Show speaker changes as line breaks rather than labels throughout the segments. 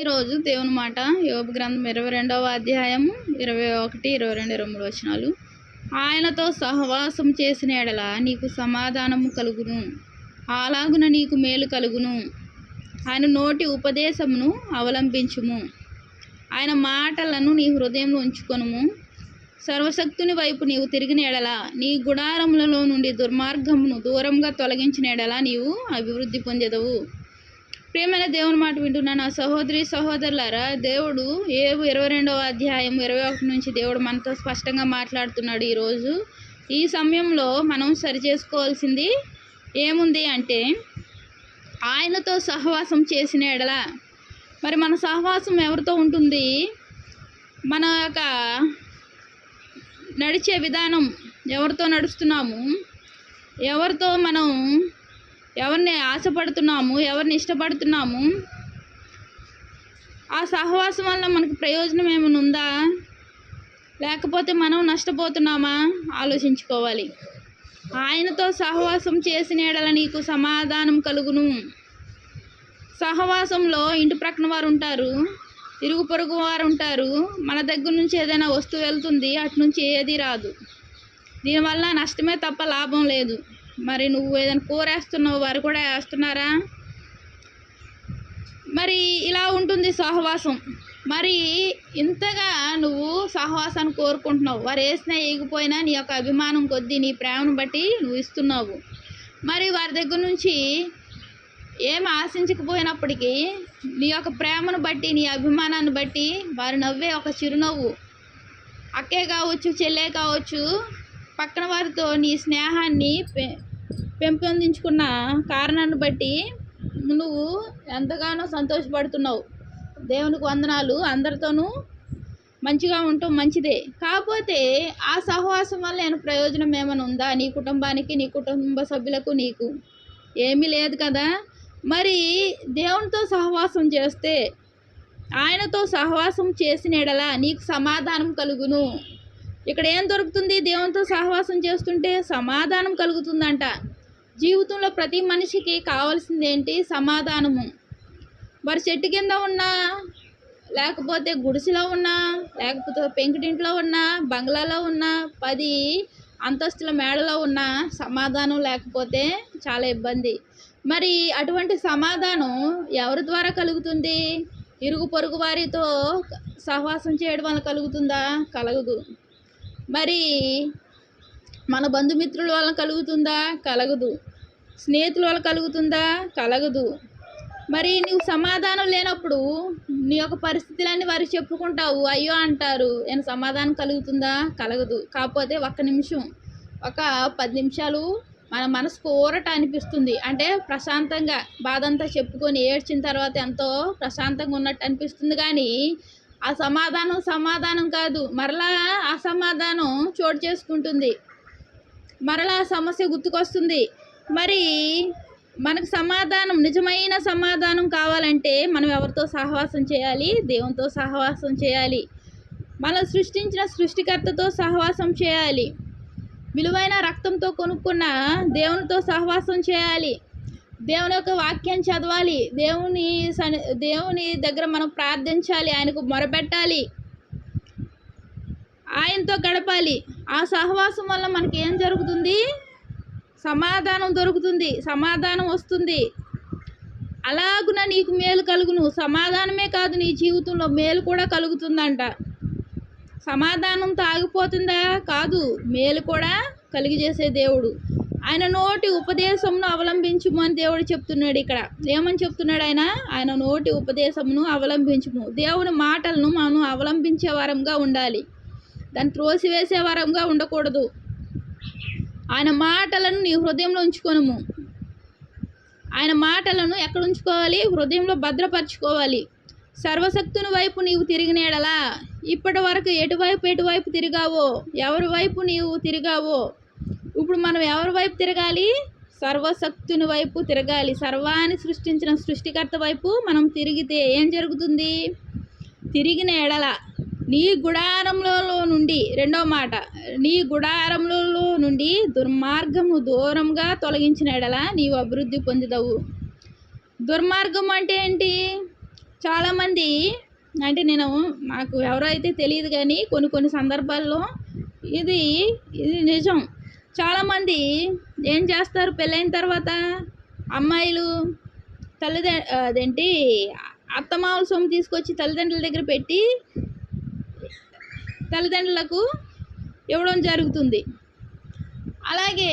ఈరోజు దేవుని మాట యోగ గ్రంథం ఇరవై రెండవ అధ్యాయము ఇరవై ఒకటి ఇరవై రెండు ఇరవై మూడు వచనాలు. ఆయనతో సహవాసం చేసిన ఎడల నీకు సమాధానము కలుగును. అలాగున నీకు మేలు కలుగును. ఆయన నోటి ఉపదేశమును అవలంబించుము. ఆయన మాటలను నీ హృదయంలో ఉంచుకొనుము. సర్వశక్తుని వైపు నీవు తిరిగిన ఎడల నీ గుడారములలో నుండి దుర్మార్గమును దూరంగా తొలగించిన ఎడల నీవు అభివృద్ధి పొందెదవు. ప్రేమైన దేవుని మాట వింటున్న నా సహోదరి సహోదరులారా దేవుడు ఏవు ఇరవై రెండవ అధ్యాయం ఇరవై ఒకటి నుంచి దేవుడు మనతో స్పష్టంగా మాట్లాడుతున్నాడు ఈరోజు. ఈ సమయంలో మనం సరి చేసుకోవాల్సింది ఏముంది అంటే ఆయనతో సహవాసం చేసిన ఎడల. మరి మన సహవాసం ఎవరితో ఉంటుంది? మన యొక్క నడిచే విధానం ఎవరితో నడుస్తున్నాము? ఎవరితో మనం ఎవరిని ఆశపడుతున్నాము ఎవరిని ఇష్టపడుతున్నాము? ఆ సహవాసం వల్ల మనకు ప్రయోజనం ఏమైనా ఉందా? లేకపోతే మనం నష్టపోతున్నామా? ఆలోచించుకోవాలి. ఆయనతో సహవాసం చేసిన ఎడల నీకు సమాధానం కలుగును. సహవాసంలో ఇంటి ప్రక్కన వారు ఉంటారు ఇరుగు పొరుగు వారు ఉంటారు. మన దగ్గర నుంచి ఏదైనా వస్తువు వెళ్తుంది అటు నుంచి ఏది రాదు. దీనివల్ల నష్టమే తప్ప లాభం లేదు. మరి నువ్వు ఏదైనా కూర వేస్తున్నావు వారు కూడా వేస్తున్నారా? మరి ఇలా ఉంటుంది సహవాసం. మరి ఇంతగా నువ్వు సహవాసాన్ని కోరుకుంటున్నావు. వారు వేసినా వేయకపోయినా నీ యొక్క అభిమానం కొద్దీ నీ ప్రేమను బట్టి నువ్వు ఇస్తున్నావు. మరి వారి దగ్గర నుంచి ఏం ఆశించకపోయినప్పటికీ నీ యొక్క ప్రేమను బట్టి నీ అభిమానాన్ని బట్టి వారు నవ్వే ఒక చిరునవ్వు. అక్కే కావచ్చు చెల్లే కావచ్చు పక్కన వారితో నీ స్నేహాన్ని పె పెంపొందించుకున్న కారణాన్ని బట్టి నువ్వు ఎంతగానో సంతోషపడుతున్నావు. దేవునికి వందనాలు. అందరితోనూ మంచిగా ఉండటం మంచిదే. కాకపోతే ఆ సహవాసం వల్ల నేను ప్రయోజనం ఏమైనా ఉందా? నీ కుటుంబానికి నీ కుటుంబ సభ్యులకు నీకు? ఏమీ లేదు కదా? మరి దేవునితో సహవాసం చేస్తే ఆయనతో సహవాసం చేసిన ఎడల నీకు సమాధానం కలుగును. ఇక్కడ ఏం దొరుకుతుంది? దేవునితో సహవాసం చేస్తుంటే సమాధానం కలుగుతుందంట. జీవితంలో ప్రతి మనిషికి కావాల్సింది ఏంటి సమాధానము. వారి చెట్టు కింద ఉన్నా లేకపోతే గుడిసెలో ఉన్నా లేకపోతే పెంకుటింట్లో ఉన్నా బంగ్లాలో ఉన్నా పది అంతస్తుల మేడలో ఉన్న సమాధానం లేకపోతే చాలా ఇబ్బంది. మరి అటువంటి సమాధానం ఎవరి ద్వారా కలుగుతుంది? ఇరుగు పొరుగు వారితో సహవాసం చేయడం వల్ల కలుగుతుందా? కలగదు. మరి మన బంధుమిత్రుల వల్ల కలుగుతుందా? కలగదు. స్నేహితుల వల్ల కలుగుతుందా? కలగదు. మరి నీవు సమాధానం లేనప్పుడు నీ యొక్క పరిస్థితులన్నీ వారికి చెప్పుకుంటావు. అయ్యో అంటారు. నేను సమాధానం కలుగుతుందా? కలగదు. కాకపోతే ఒక్క నిమిషం ఒక పది నిమిషాలు మన మనసుకు ఊరట అనిపిస్తుంది. అంటే ప్రశాంతంగా బాధంతా చెప్పుకొని ఏడ్చిన తర్వాత ఎంతో ప్రశాంతంగా ఉన్నట్టు అనిపిస్తుంది. కానీ ఆ సమాధానం సమాధానం కాదు. మరలా అసమాధానం చోటు చేసుకుంటుంది. మరలా సమస్య గుర్తుకొస్తుంది. మరి మనకు సమాధానం నిజమైన సమాధానం కావాలంటే మనం ఎవరితో సహవాసం చేయాలి? దేవునితో సహవాసం చేయాలి. మనం సృష్టించిన సృష్టికర్తతో సహవాసం చేయాలి. విలువైన రక్తంతో కొనుక్కున్న దేవునితో సహవాసం చేయాలి. దేవుని యొక్క వాక్యం చదవాలి. దేవుని సని దేవుని దగ్గర మనం ప్రార్థించాలి. ఆయనకు మొరపెట్టాలి. ఆయనతో గడపాలి. ఆ సహవాసం వల్ల మనకి ఏం జరుగుతుంది? సమాధానం దొరుకుతుంది. సమాధానం వస్తుంది. అలాగున నీకు మేలు కలుగును. సమాధానమే కాదు నీ జీవితంలో మేలు కూడా కలుగుతుందంట. సమాధానంతో ఆగిపోతుందా? కాదు. మేలు కూడా కలిగజేసే దేవుడు. ఆయన నోటి ఉపదేశమును అవలంబించుము అని దేవుడు చెప్తున్నాడు ఇక్కడ. ఏమని చెప్తున్నాడు ఆయన? ఆయన నోటి ఉపదేశమును అవలంబించుము. దేవుని మాటలను మనం అవలంబించే వారంగా ఉండాలి. దాన్ని త్రోసివేసే వారంగా ఉండకూడదు. ఆయన మాటలను నీ హృదయంలో ఉంచుకొనుము. ఆయన మాటలను ఎక్కడ ఉంచుకోవాలి? హృదయంలో భద్రపరచుకోవాలి. సర్వశక్తుని వైపు నీవు తిరిగినేడలా ఇప్పటి వరకు ఎటువైపు ఎటువైపు తిరిగావో? ఎవరి వైపు నీవు తిరిగావో? ఇప్పుడు మనం ఎవరి వైపు తిరగాలి? సర్వశక్తుని వైపు తిరగాలి. సర్వాన్ని సృష్టించిన సృష్టికర్త వైపు మనం తిరిగితే ఏం జరుగుతుంది? తిరిగిన ఎడల నీ గుడారంలో నుండి రెండో మాట నీ గుడారంలో నుండి దుర్మార్గము దూరంగా తొలగించిన ఎడల నీవు అభివృద్ధి పొందుతావు దుర్మార్గం అంటే ఏంటి? చాలామంది అంటే నేను నాకు ఎవరైతే తెలియదు కానీ కొన్ని కొన్ని సందర్భాల్లో ఇది ఇది నిజం. చాలామంది ఏం చేస్తారు పెళ్ళైన తర్వాత? అమ్మాయిలు తల్లిదండ్రు అదేంటి అత్తమావుల సొమ్ము తీసుకొచ్చి తల్లిదండ్రుల దగ్గర పెట్టి తల్లిదండ్రులకు ఇవ్వడం జరుగుతుంది. అలాగే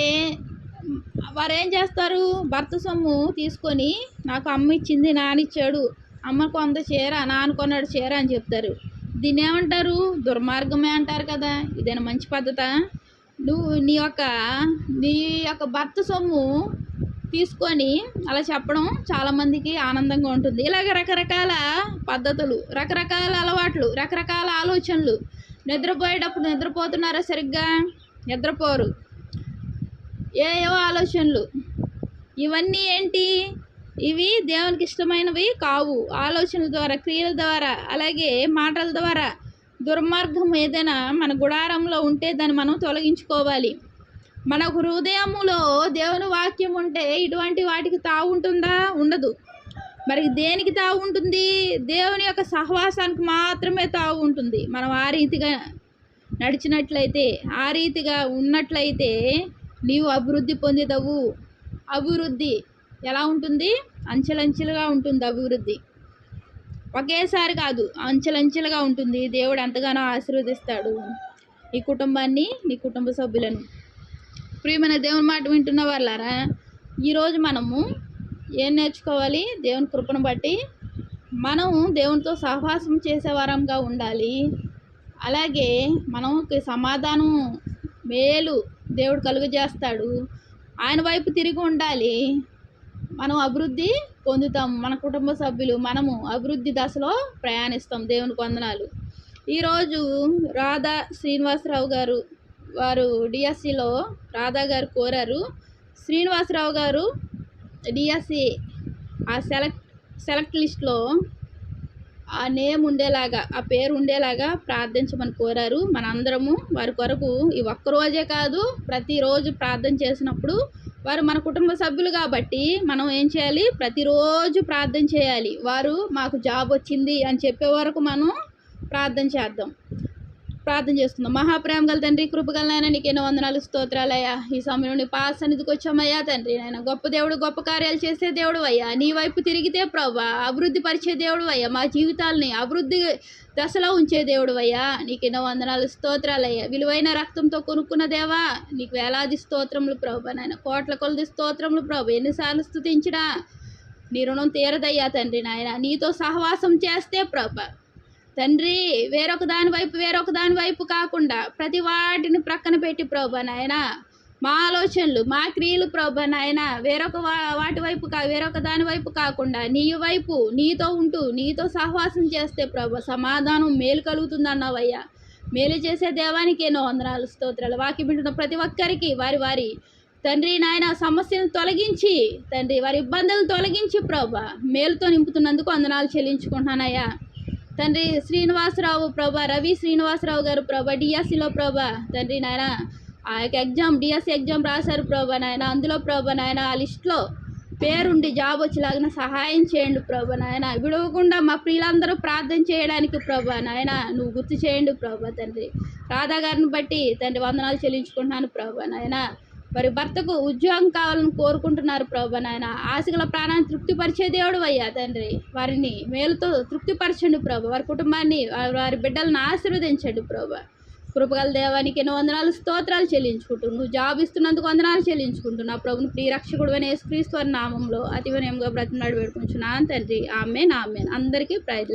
వారు ఏం చేస్తారు? భర్త సొమ్ము తీసుకొని నాకు అమ్మ ఇచ్చింది నానిచ్చాడు అమ్మకు అమ్మ కొంత చీర నానుకున్నాడు చీర అని చెప్తారు. దీన్ని ఏమంటారు? దుర్మార్గమే అంటారు కదా. ఇదేనా మంచి పద్ధత? నువ్వు నీ యొక్క నీ యొక్క భర్త సొమ్ము తీసుకొని అలా చెప్పడం చాలామందికి ఆనందంగా ఉంటుంది. ఇలాగ రకరకాల పద్ధతులు రకరకాల అలవాట్లు రకరకాల ఆలోచనలు నిద్రపోయేటప్పుడు నిద్రపోతున్నారా సరిగ్గా? నిద్రపోరు. ఏవో ఆలోచనలు. ఇవన్నీ ఏంటి? ఇవి దేవునికి ఇష్టమైనవి కావు. ఆలోచనల ద్వారా క్రియల ద్వారా అలాగే మాటల ద్వారా దుర్మార్గం ఏదైనా మన గుడారంలో ఉంటే దాన్ని మనం తొలగించుకోవాలి. మన హృదయములో దేవుని వాక్యం ఉంటే ఇటువంటి వాటికి తావు ఉంటుందా? ఉండదు. మరి దేనికి తావు ఉంటుంది? దేవుని యొక్క సహవాసానికి మాత్రమే తావు ఉంటుంది. మనం ఆ రీతిగా నడిచినట్లయితే ఆ రీతిగా ఉన్నట్లయితే నీవు అభివృద్ధి పొందేదవు. అభివృద్ధి ఎలా ఉంటుంది? అంచెలంచెలుగా ఉంటుంది అభివృద్ధి. ఒకేసారి కాదు అంచెలంచెలుగా ఉంటుంది. దేవుడు ఎంతగానో ఆశీర్వదిస్తాడు. ఈ కుటుంబాన్ని నీ కుటుంబ సభ్యులను. ప్రియమైన దేవుని మాట వింటున్న వాళ్ళారా ఈరోజు మనము ఏం నేర్చుకోవాలి? దేవుని కృపను బట్టి మనం దేవునితో సహవాసం చేసేవారంగా ఉండాలి. అలాగే మనకి సమాధానం మేలు దేవుడు కలుగజేస్తాడు. ఆయన వైపు తిరిగి ఉండాలి. మనం అభివృద్ధి పొందుతాం. మన కుటుంబ సభ్యులు మనము అభివృద్ధి దశలో ప్రయాణిస్తాం. దేవునికి వందనాలు. ఈరోజు రాధా శ్రీనివాసరావు గారు వారు డిఎస్సిలో రాధా గారు కోరారు. శ్రీనివాసరావు గారు డిఎస్సి ఆ సెలెక్ట్ సెలెక్ట్ లిస్ట్లో ఆ నేమ్ ఉండేలాగా ఆ పేరు ఉండేలాగా ప్రార్థించమని కోరారు. మనందరము వారి కొరకు ఈ ఒక్కరోజే కాదు ప్రతిరోజు ప్రార్థన చేసినప్పుడు వారు మన కుటుంబ సభ్యులు కాబట్టి మనం ఏం చేయాలి? ప్రతిరోజు ప్రార్థన చేయాలి. వారు మాకు జాబ్ వచ్చింది అని చెప్పే వరకు మనం ప్రార్థన చేద్దాం. ప్రార్థన చేస్తున్నాం. మహాప్రేమ గల తండ్రి కృపగల నాయన నీకు ఎన్నో వందనాలు స్తోత్రాలయ్యా. ఈ సమయంలో నీ పాస్ సన్నిధికి వచ్చామయ్యా తండ్రి. నాయన గొప్ప దేవుడు గొప్ప కార్యాలు చేసే దేవుడు అయ్యా నీ వైపు తిరిగితే ప్రభా అభివృద్ధి పరిచే దేవుడు అయ్యా మా జీవితాలని అభివృద్ధి దశలో ఉంచే దేవుడు అయ్యా నీకు ఎన్నో వందనాలు స్తోత్రాలయ్యా. విలువైన రక్తంతో కొనుక్కున్న దేవా నీకు వేలాది స్తోత్రములు ప్రభా నాయన. కోట్ల కొలది స్తోత్రములు ప్రభు ఎన్నిసార్లు స్థుతించినా నీ రుణం తీరదయ్యా తండ్రి నాయన. నీతో సహవాసం చేస్తే ప్రభా తండ్రి వేరొక దాని వైపు వేరొక దాని వైపు కాకుండా ప్రతి వాటిని ప్రక్కన పెట్టి ప్రభా నాయన. మా ఆలోచనలు మా క్రియలు ప్రభా నాయన. వేరొక వాటి వైపు కా వేరొక దాని వైపు కాకుండా నీ వైపు నీతో ఉంటూ నీతో సహవాసం చేస్తే ప్రభా సమాధానం మేలు కలుగుతుందన్నావయ్యా మేలు చేసే దేవానికి ఎన్నో వందనాలు స్తోత్రాలు. వాకి వింటున్న ప్రతి ఒక్కరికి వారి వారి తండ్రి నాయన సమస్యను తొలగించి తండ్రి వారి ఇబ్బందులను తొలగించి ప్రభా మేలుతో నింపుతున్నందుకు వందనాలు చెల్లించుకుంటున్నానయ్యా. తండ్రి శ్రీనివాసరావు ప్రభా రవి శ్రీనివాసరావు గారు ప్రభా డిఎస్సిలో ప్రభా తండ్రి నాయన ఆ యొక్క ఎగ్జామ్ డిఎస్సి ఎగ్జామ్ రాశారు ప్రభా నాయన అందులో ప్రభా నాయన ఆ లిస్ట్లో పేరుండి జాబ్ వచ్చేలాగిన సహాయం చేయండి ప్రభా నాయన. విడవకుండా మా ప్రియులందరూ ప్రార్థన చేయడానికి ప్రభా నాయన నువ్వు గుర్తు చేయండి ప్రభా తండ్రి. రాధా గారిని బట్టి తండ్రి వందనాలు చెల్లించుకుంటున్నాను ప్రభా నాయన. వారి భర్తకు ఉద్యోగం కావాలని కోరుకుంటున్నారు ప్రభా నాయన. ఆశగల ప్రాణాన్ని తృప్తిపరిచే దేవుడు అయ్యా తండ్రి. వారిని మేలుతో తృప్తిపరచండి ప్రభు. వారి కుటుంబాన్ని వారి- బిడ్డలను ఆశీర్వదించండి ప్రభు. కృపగల దేవానికి ఎన్నో వందనాలు స్తోత్రాలు చెల్లించుకుంటూ నువ్వు జాబ్ ఇస్తున్నందుకు వందనాలు చెల్లించుకుంటూ నా ప్రభుని ప్రియరక్షకుడు అనే క్రీస్తు వారి నామంలో అతి వినయంగా బ్రతిమలాడి పెట్టుకుంటున్నాను తండ్రి. ఆమె నా ఆమె అందరికీ ప్రైజ్